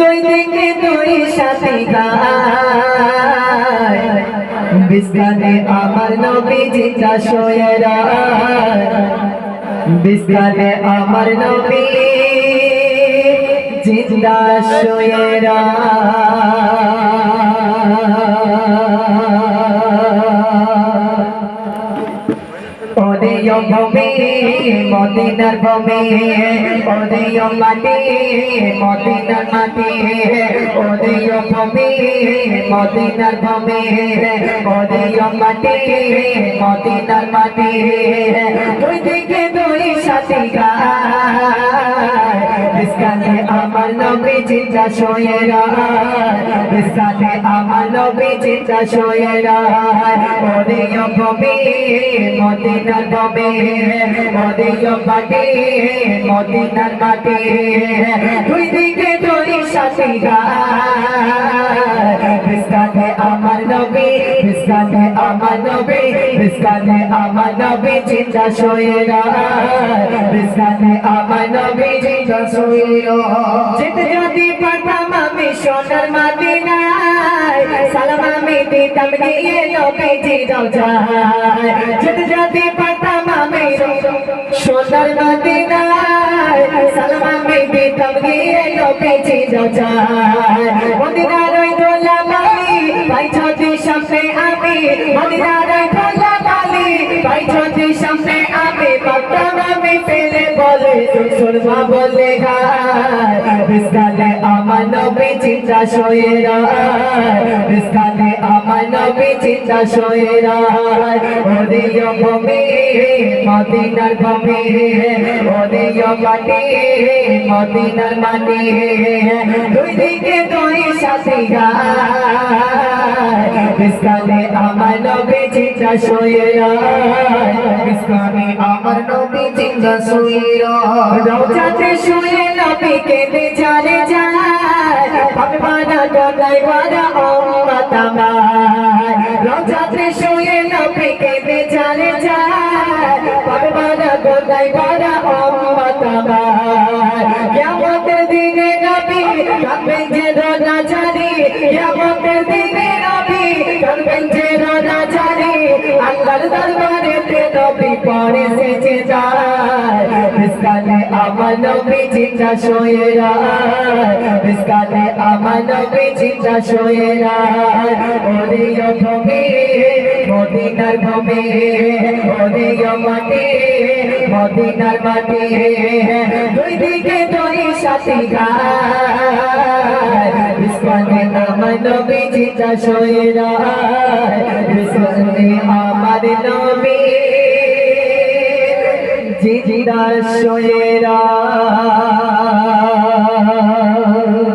দুই দিকে দুই সাথে গায় বিস্তারে আমার নবীজি শোয়েরা বিস্তারে আমার নবী জিন্দা শোয়েরা ওদেয় ভূমি, মদিনার ভূমি ওদেয় মাটি, মদিনার মাটি ওদেয় ভূমি, মদিনার ভূমি ওদেয় মাটি, মদিনার মাটি। দুই দিকে দুই সাথী গায় বিস্কানে আমার নবী চিন্তা শোয়েরা বিস্কানে আমার নবী চিন্তা শোয়েরা ওদেয় ভূমি মদিনার ভূমি ওদেয় মাটি মদিনার মাটি দুই দিকে দুই সাথী গায় বিস্কানে আমার নবী বিস্কানে আমার নবী বিস্কানে আমার নবী চিন্তা শোয়েরা বিস্কানে আমার শোয়েরা যেতে যদি পাঠাম আমি সোনার মাদিনায়, সালাম আমি দিতাম গিয়ে নবীজি রোজায় যেতে যদি পাঠাম আমি সোনার মাদিনায়, সালাম আমি দিতাম গিয়ে যদি সামনে আমি পাঠাম আমি ফেলে বলে সুরমা বলে বিস্কালে আমার নবী চিন্তা শোয়েরা বিস্কালে আমার নবী চিন্তা ওদিয় ভূমি মদিনার ভূমি ওদিয় মাটি মদিনার মাটি, দুই দিকে দুই সাথী গায় বিস্কালে আমার নবী চিন্তা বিস্কালে আমার নবী রোজাতে শুয়ে রোজাতে শুয়ে নবী কেঁদে চলে যায়। ভগবানা গলায় বারা উম্মত আমার সেজে যায় বিস্কালে আমার নবী চিন্তা শোয়েরা বিস্কালে আমার নবী চিন্তা শোয়েরা ওরিয় ভূমি, মদিনার ভূমি ওরিয় মাটি, মদিনার মাটি। দুই দিকে দুই সাথী গায় বিস্কালে আমার নবী চিন্তা শোয়েরা বিস্কালে আমার নবী জিরা সোয়েরা